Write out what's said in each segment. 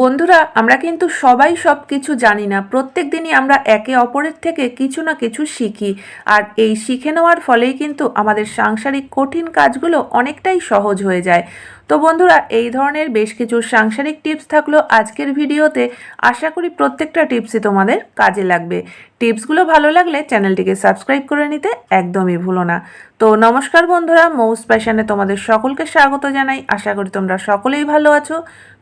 বন্ধুরা, আমরা কিন্তু সবাই সব কিছু জানি না। প্রত্যেক দিনই আমরা একে অপরের থেকে কিছু না কিছু শিখি। আর এই শিখে নেওয়ার ফলেই কিন্তু আমাদের সাংসারিক কঠিন কাজগুলো অনেকটাই সহজ হয়ে যায়। তো বন্ধুরা, এই ধরনের বেশ কিছু সাংসারিক টিপস থাকল আজকের ভিডিওতে। আশা করি প্রত্যেকটা টিপসই তোমাদের কাজে লাগবে। টিপসগুলো ভালো লাগলে চ্যানেলটিকে সাবস্ক্রাইব করে নিতে একদমই ভুলো না। তো নমস্কার বন্ধুরা, মৌস প্যাশনে তোমাদের সকলকে স্বাগত জানাই। আশা করি তোমরা সকলেই ভালো আছো।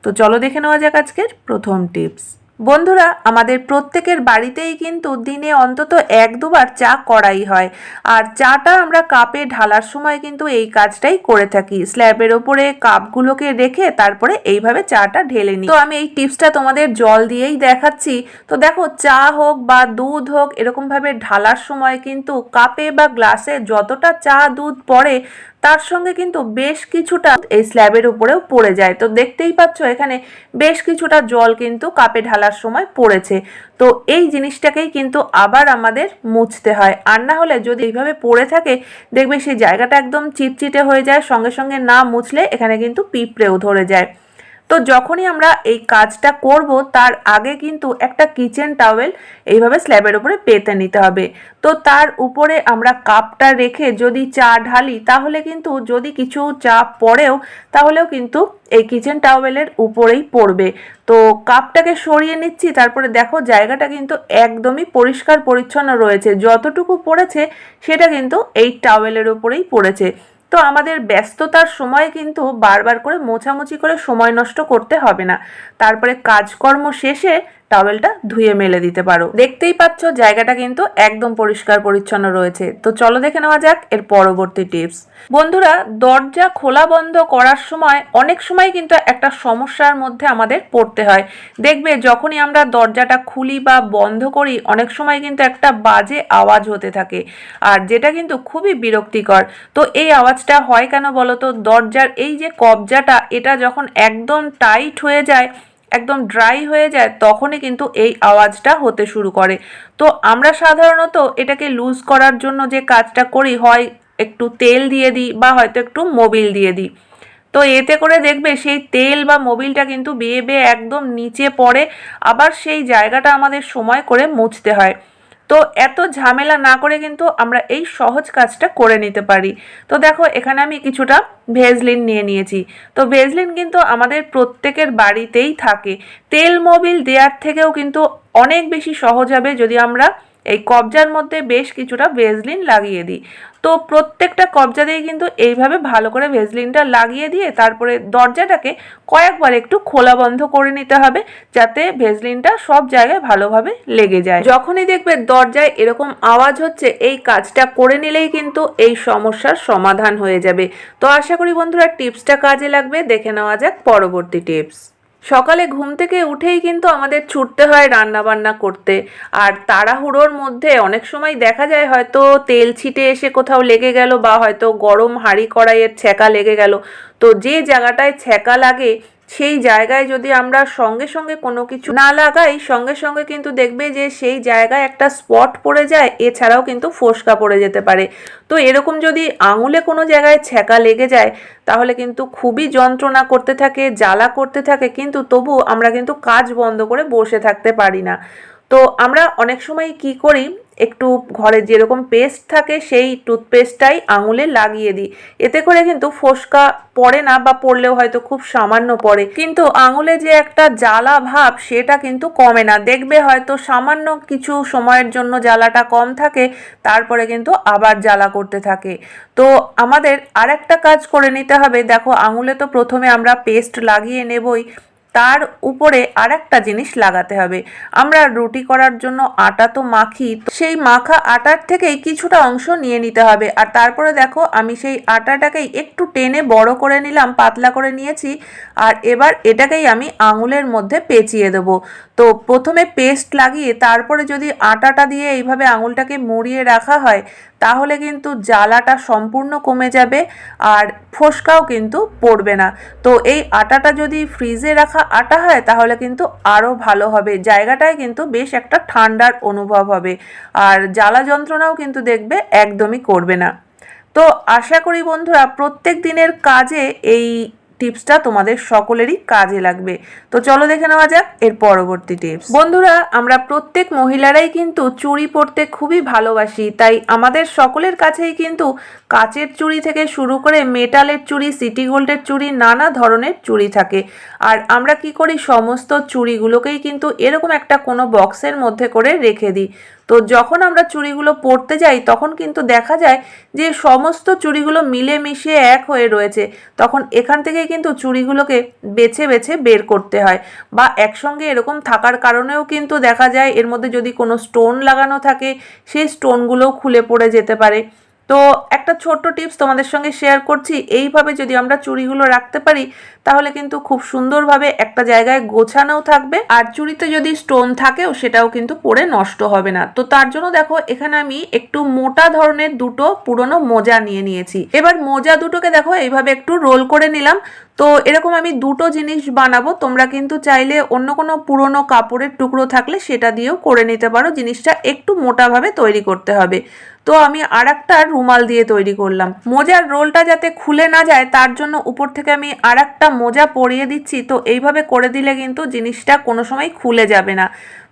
তো চলো দেখে নেওয়া যাক আজকের প্রথম টিপস। বন্ধুরা, আমাদের প্রত্যেকের বাড়িতেই কিন্তু দিনে অন্তত এক দুবার চা করাই হয়। আর চাটা আমরা কাপে ঢালার সময় কিন্তু এই কাজটাই করে থাকি। স্ল্যাবের ওপরে কাপগুলোকে রেখে তারপরে এইভাবে চাটা ঢেলে নিই। তো আমি এই টিপসটা তোমাদের জল দিয়েই দেখাচ্ছি। তো দেখো, চা হোক বা দুধ হোক, এরকমভাবে ঢালার সময় কিন্তু কাপে বা গ্লাসে যতটা চা দুধ পড়ে তার সঙ্গে কিন্তু বেশ কিছুটা এই স্ল্যাবের উপরেও পড়ে যায়। তো দেখতেই পাচ্ছ, এখানে বেশ কিছুটা জল কিন্তু কাপে ঢালার সময় পড়েছে। তো এই জিনিসটাকেই কিন্তু আবার আমাদের মুছতে হয়। আর না হলে যদি এইভাবে পড়ে থাকে, দেখবে সেই জায়গাটা একদম চিটচিটে হয়ে যায়, সঙ্গে সঙ্গে না মুছলে এখানে কিন্তু পিঁপড়েও ধরে যায়। তো যখনই আমরা এই কাজটা করব, তার আগে কিন্তু একটা কিচেন টাওয়েল এইভাবে স্ল্যাবের উপরে পেতে নিতে হবে। তো তার উপরে আমরা কাপটা রেখে যদি চা ঢালি, তাহলে কিন্তু যদি কিছু চা পড়েও, তাহলেও কিন্তু এই কিচেন টাওয়েলের উপরেই পড়বে। তো কাপটাকে সরিয়ে নিচ্ছি, তারপরে দেখো জায়গাটা কিন্তু একদমই পরিষ্কার পরিচ্ছন্ন রয়েছে। যতটুকু পড়েছে, সেটা কিন্তু এই টাওয়েলের উপরেই পড়েছে। তো আমাদের ব্যস্ততার সময় কিন্তু বারবার করে মোছামুছি করে সময় নষ্ট করতে হবে না। তারপরে কাজকর্ম শেষে টাওয়েলটা ধুয়ে মেলে দিতে পারো। দেখতেই পাচ্ছ, জায়গাটা কিন্তু একদম পরিষ্কার পরিচ্ছন্ন রয়েছে। তো চলো দেখে নেওয়া যাক এর পরবর্তী টিপস বন্ধুরা, দরজা খোলা বন্ধ করার সময় অনেক সময় কিন্তু একটা সমস্যার মধ্যে আমাদের পড়তে হয়। দেখবে, যখনই আমরা দরজাটা খুলি বা বন্ধ করি, অনেক সময় কিন্তু একটা বাজে আওয়াজ হতে থাকে। আর যেটা কিন্তু খুবই বিরক্তিকর। তো এই আওয়াজটা হয় কেন বলো তো? দরজার এই যে কবজাটা, এটা যখন একদম টাইট হয়ে যায় একদম ড্রাই হয়ে যায়, তখনই কিন্তু এই আওয়াজটা হতে শুরু করে। তো আমরা সাধারণত এটাকে লুজ করার জন্য যে কাজটা করি, হয় একটু তেল দিয়ে দিই বা হয়তো একটু মোবিল দিয়ে দিই। তো এতে করে দেখবে সেই তেল বা মোবিলটা কিন্তু বেয়ে বেয়ে একদম নিচে পড়ে, আবার সেই জায়গাটা আমাদের সময় করে মুছতে হয়। তো এত ঝামেলা না করে কিন্তু আমরা এই সহজ কাজটা করে নিতে পারি। তো দেখো, এখানে আমি কিছুটা ভেজলিন নিয়ে নিয়েছি। তো ভেজলিন কিন্তু আমাদের প্রত্যেকের বাড়িতেই থাকে। তেল মোবিল দেওয়ার থেকেও কিন্তু অনেক বেশি সহজ হবে যদি আমরা এই কবজার মধ্যে বেশ কিছুটা ভেজলিন লাগিয়ে দিই। তো প্রত্যেকটা কবজা দিয়ে কিন্তু এইভাবে ভালো করে ভেজলিনটা লাগিয়ে দিয়ে তারপরে দরজাটাকে কয়েকবার একটু খোলা বন্ধ করে নিতে হবে, যাতে ভেজলিনটা সব জায়গায় ভালোভাবে লেগে যায়। যখনই দেখবে দরজায় এরকম আওয়াজ হচ্ছে, এই কাজটা করে নিলেই কিন্তু এই সমস্যার সমাধান হয়ে যাবে। তো আশা করি বন্ধুরা, টিপসটা কাজে লাগবে। দেখে নেওয়া যাক পরবর্তী টিপস। সকালে ঘুম থেকে উঠেই কিন্তু আমাদের ছুটতে হয় রান্না বান্না করতে। আর তাড়াহুড়োর মধ্যে অনেক সময় দেখা যায় হয়তো তেল ছিটে এসে কোথাও লেগে গেল বা হয়তো গরম হাঁড়ি কড়াইয়ের ছ্যাঁকা লেগে গেল। তো যে জায়গাটায় ছ্যাঁকা লাগে সেই জায়গায় যদি আমরা সঙ্গে সঙ্গে কোনো কিছু না লাগাই, সঙ্গে সঙ্গে কিন্তু দেখবে যে সেই জায়গায় একটা স্পট পড়ে যায়, এছাড়াও কিন্তু ফোসকা পড়ে যেতে পারে। তো এরকম যদি আঙুলে কোনো জায়গায় ছ্যাঁকা লেগে যায়, তাহলে কিন্তু খুবই যন্ত্রণা করতে থাকে, জ্বালা করতে থাকে, কিন্তু তবু আমরা কিন্তু কাজ বন্ধ করে বসে থাকতে পারি না। তো আমরা অনেক সময় কি করি, একটু ঘরে যেরকম পেস্ট থাকে সেই টুথপেস্টটাই আঙুলে লাগিয়ে দিই। এতে করে কিন্তু ফোসকা পড়ে না বা পড়লেও হয়তো খুব সামান্য পড়ে। কিন্তু আঙুলে যে একটা জ্বালা ভাব সেটা কিন্তু কমে না। দেখবে হয়তো সামান্য কিছু সময়ের জন্য জ্বালাটা কম থাকে, তারপরে কিন্তু আবার জ্বালা করতে থাকে। তো আমাদের আরেকটা কাজ করে নিতে হবে। দেখো, আঙুলে তো প্রথমে আমরা পেস্ট লাগিয়ে নেবই। তার উপরে আর একটা জিনিস লাগাতে হবে। আমরা রুটি করার জন্য আটা তো মাখি সেই মাখা আটার থেকেই কিছুটা অংশ নিয়ে নিতে হবে। আর তারপরে দেখো, আমি সেই আটাটাকেই একটু টেনে বড় করে নিলাম, পাতলা করে নিয়েছি। আর এবার এটাকেই আমি আঙুলের মধ্যে পেঁচিয়ে দেবো। তো প্রথমে পেস্ট লাগিয়ে তারপরে যদি আটাটা দিয়ে এইভাবে আঙুলটাকে মুড়িয়ে রাখা হয় তাহলে কিন্তু জ্বালাটা সম্পূর্ণ কমে যাবে আর ফোসকাও কিন্তু পড়বে না। তো এই আটাটা যদি ফ্রিজে রাখা আটা হয়, তাহলে কিন্তু আরও ভালো হবে। জায়গাটায় কিন্তু বেশ একটা ঠান্ডার অনুভব হবে। আর জ্বালা যন্ত্রণাও কিন্তু দেখবে একদমই করবে না। তো আশা করি বন্ধুরা, প্রত্যেক দিনের কাজে এই টিপসটা তোমাদের সকলেরই কাজে লাগবে। তো চলো দেখে নেওয়া যাক এর পরবর্তী টিপস। বন্ধুরা, আমরা প্রত্যেক মহিলারাই কিন্তু চুড়ি পরতে খুবই ভালোবাসি, তাই আমাদের সকলের কাছেই কিন্তু কাচের চুড়ি থেকে শুরু করে মেটালের চুড়ি, সিটি গোল্ডের চুড়ি, নানা ধরনের চুড়ি থাকে। আর আমরা কি করি, সমস্ত চুড়িগুলোকেই কিন্তু এরকম একটা কোনো বক্সের মধ্যে করে রেখে দিই। তো যখন আমরা চুড়িগুলো পরতে যাই, তখন কিন্তু দেখা যায় যে সমস্ত চুড়িগুলো মিলে মিশিয়ে এক হয়ে রয়েছে। তখন এখান থেকেই কিন্তু চুড়িগুলোকে বেছে বেছে বের করতে হয়। বা একসঙ্গে এরকম থাকার কারণেও কিন্তু দেখা যায় এর মধ্যে যদি কোনো স্টোন লাগানো থাকে, সেই স্টোনগুলোও খুলে পড়ে যেতে পারে। তো একটা ছোট্ট টিপস তোমাদের সঙ্গে শেয়ার করছি। এইভাবে যদি আমরা চুড়িগুলো রাখতে পারি, তাহলে কিন্তু খুব সুন্দরভাবে একটা জায়গায় গোছানোও থাকবে আর চুড়িতে যদি স্টোন থাকেও, সেটাও কিন্তু পরে নষ্ট হবে না। তো তার জন্য দেখো, এখানে আমি একটু মোটা ধরনের দুটো পুরনো মোজা নিয়ে নিয়েছি। এবার মোজা দুটোকে দেখো, এইভাবে একটু রোল করে নিলাম। তো এরকম আমি দুটো জিনিস বানাবো। তোমরা কিন্তু চাইলে অন্য কোনো পুরনো কাপড়ের টুকরো থাকলে সেটা দিয়েও করে নিতে পারো। জিনিসটা একটু মোটাভাবে তৈরি করতে হবে। তো আমি আর একটা রুমাল দিয়ে তৈরি করলাম। মোজার রোলটা যাতে খুলে না যায়, তার জন্য উপর থেকে আমি আর একটা মোজা পরিয়ে দিচ্ছি। তো এইভাবে করে দিলে কিন্তু জিনিসটা কোনো সময় খুলে যাবে না।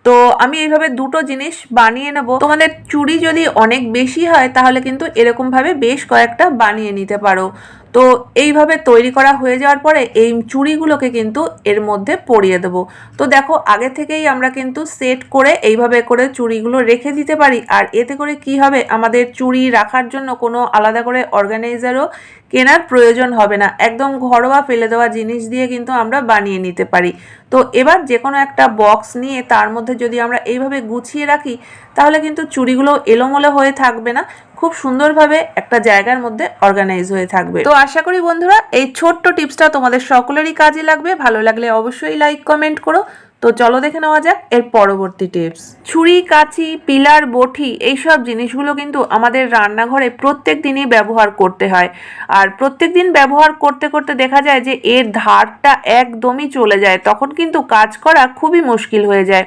তো আমি এইভাবে দুটো জিনিস বানিয়ে নেব। তোমাদের চুড়ি যদি অনেক বেশি হয়, তাহলে কিন্তু এরকমভাবে বেশ কয়েকটা বানিয়ে নিতে পারো। তো এইভাবে তৈরি করা হয়ে যাওয়ার পরে এই চুড়িগুলোকে কিন্তু এর মধ্যে পরিয়ে দেব। তো দেখো, আগে থেকেই আমরা কিন্তু সেট করে এইভাবে করে চুড়িগুলো রেখে দিতে পারি। আর এতে করে কি হবে? আমাদের চুড়ি রাখার জন্য কোনো আলাদা করে অর্গানাইজারও কেনার প্রয়োজন হবে না। একদম ঘরোয়া ফেলে দেওয়া জিনিস দিয়ে কিন্তু আমরা বানিয়ে নিতে পারি। তো এবার যে কোনো একটা বক্স নিয়ে তার মধ্যে যদি আমরা এইভাবে গুছিয়ে রাখি, তাহলে কিন্তু চুড়িগুলো এলোমেলো হয়ে থাকবে না। খুব সুন্দরভাবে একটা জায়গার মধ্যে অর্গানাইজ হয়ে থাকবে। তো আশা করি বন্ধুরা, এই ছোট্ট টিপসটা তোমাদের সকলেরই কাজে লাগবে। ভালো লাগলে অবশ্যই লাইক কমেন্ট করো। তো চলো দেখে নেওয়া যাক এর পরবর্তী টিপস ছুরি, কাঁচি, পিলার, বটি এইসব জিনিসগুলো কিন্তু আমাদের রান্নাঘরে প্রত্যেক দিনই ব্যবহার করতে হয়। আর প্রত্যেক দিন ব্যবহার করতে করতে দেখা যায় যে এর ধারটা একদমই চলে যায়। তখন কিন্তু কাজ করা খুবই মুশকিল হয়ে যায়।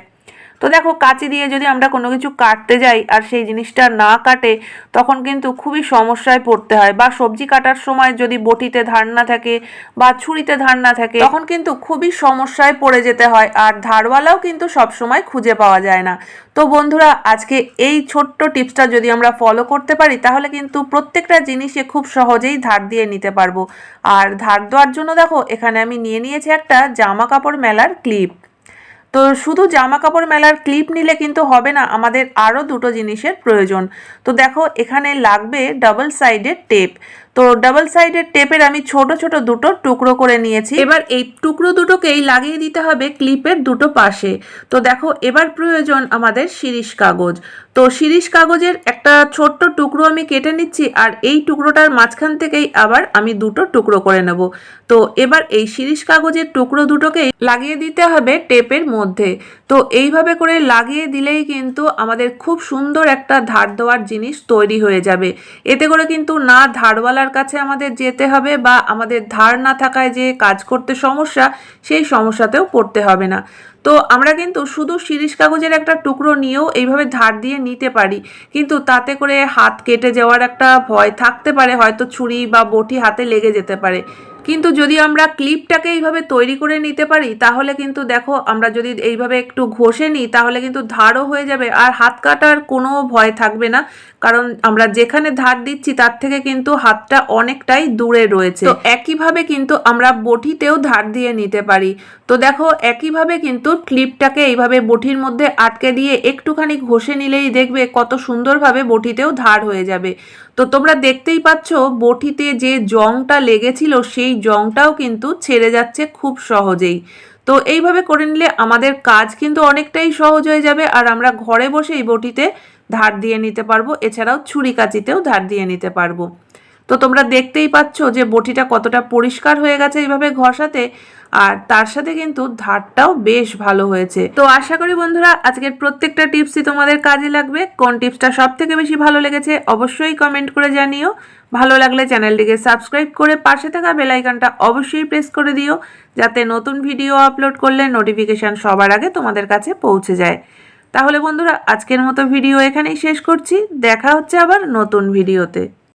তো দেখো কাঁচি দিয়ে যদি আমরা কোনো কিছু কাটতে যাই আর সেই জিনিসটা না কাটে, তখন কিন্তু খুবই সমস্যায় পড়তে হয়। বা সবজি কাটার সময় যদি বটিতে ধার না থাকে বা ছুরিতে ধার না থাকে, তখন কিন্তু খুবই সমস্যায় পড়ে যেতে হয় আর ধারওয়ালাও কিন্তু সবসময় খুঁজে পাওয়া যায় না। তো বন্ধুরা, আজকে এই ছোট্ট টিপসটা যদি আমরা ফলো করতে পারি, তাহলে কিন্তু প্রত্যেকটা জিনিসে খুব সহজেই ধার দিয়ে নিতে পারব। আর ধার দেওয়ার জন্য দেখো, এখানে আমি নিয়ে নিয়েছি একটা জামা কাপড় মেলার ক্লিপ। তো শুধু জামা কাপড় মেলার ক্লিপ নিলে কিন্তু হবে না, আমাদের আরও দুটো জিনিসের প্রয়োজন। তো দেখো, এখানে লাগবে ডাবল সাইডের টেপ তো ডাবল সাইডের টেপের আমি ছোট ছোট দুটো টুকরো করে নিয়েছি। এবার এই টুকরো দুটোকেই লাগিয়ে দিতে হবে ক্লিপের দুটো পাশে। তো দেখো, এবার প্রয়োজন আমাদের শিরিষ কাগজ। তো শিরিষ কাগজের একটা ছোট্ট টুকরো আমি কেটে নিচ্ছি আর এই টুকরোটার মাঝখান থেকেই আবার আমি দুটো টুকরো করে নেব। তো এবার এই শিরিষ কাগজের টুকরো দুটোকেই লাগিয়ে দিতে হবে টেপের মধ্যে। তো এইভাবে করে লাগিয়ে দিলেই কিন্তু আমাদের খুব সুন্দর একটা ধার দেওয়ার জিনিস তৈরি হয়ে যাবে। এতে করে কিন্তু না ধারওয়ালার কাছে আমাদের যেতে হবে বা আমাদের ধার না থাকায় যে কাজ করতে সমস্যা, সেই সমস্যাতেও পড়তে হবে না। তো আমরা কিন্তু শুধু শিরিষ কাগজের একটা টুকরো নিয়েও এইভাবে ধার দিয়ে নিতে পারি। কিন্তু তাতে করে হাত কেটে যাওয়ার একটা ভয় থাকতে পারে, হয়তো ছুরি বা বটি হাতে লেগে যেতে পারে। কিন্তু যদি আমরা ক্লিপটাকে এইভাবে তৈরি করে নিতে পারি, তাহলে কিন্তু দেখো আমরা যদি এইভাবে একটু ঘষে নিই, তাহলে কিন্তু ধারও হয়ে যাবে আর হাত কাটার কোনো ভয় থাকবে না। কারণ আমরা যেখানে ধার দিচ্ছি, তার থেকে কিন্তু হাতটা অনেকটাই দূরে রয়েছে। তো একইভাবে কিন্তু আমরা বটিতেও ধার দিয়ে নিতে পারি। তো দেখো একইভাবে কিন্তু ক্লিপটাকে এইভাবে বটির মধ্যে আটকে দিয়ে একটুখানি ঘষে নিলেই দেখবে কত সুন্দরভাবে বটিতেও ধার হয়ে যাবে। তো তোমরা দেখতেই পাচ্ছ বটিতে যে জংটা লেগেছিল, সেই জংটাও কিন্তু ছেড়ে যাচ্ছে খুব সহজেই। তো এইভাবে করে নিলে আমাদের কাজ কিন্তু অনেকটাই সহজ হয়ে যাবে আর আমরা ঘরে বসে এই বটিতে ধার দিয়ে নিতে পারব। এছাড়াও ছুরি কাঁচিতেও ধার দিয়ে নিতে পারব। তো তোমরা দেখতেই পাচ্ছ যে বটিটা কতটা পরিষ্কার হয়ে গেছে এইভাবে ঘষাতে, আর তার সাথে কিন্তু ধারটাও বেশ ভালো হয়েছে। তো আশা করি বন্ধুরা আজকের প্রত্যেকটা টিপসই তোমাদের কাজে লাগবে। কোন টিপসটা সব থেকে বেশি ভালো লেগেছে অবশ্যই কমেন্ট করে জানিও। ভালো লাগলে চ্যানেলটিকে সাবস্ক্রাইব করে পাশে থাকা বেলাইকানটা অবশ্যই প্রেস করে দিও, যাতে নতুন ভিডিও আপলোড করলে নোটিফিকেশান সবার আগে তোমাদের কাছে পৌঁছে যায়। তাহলে বন্ধুরা আজকের মতো ভিডিও এখানেই শেষ করছি। দেখা হচ্ছে আবার নতুন ভিডিওতে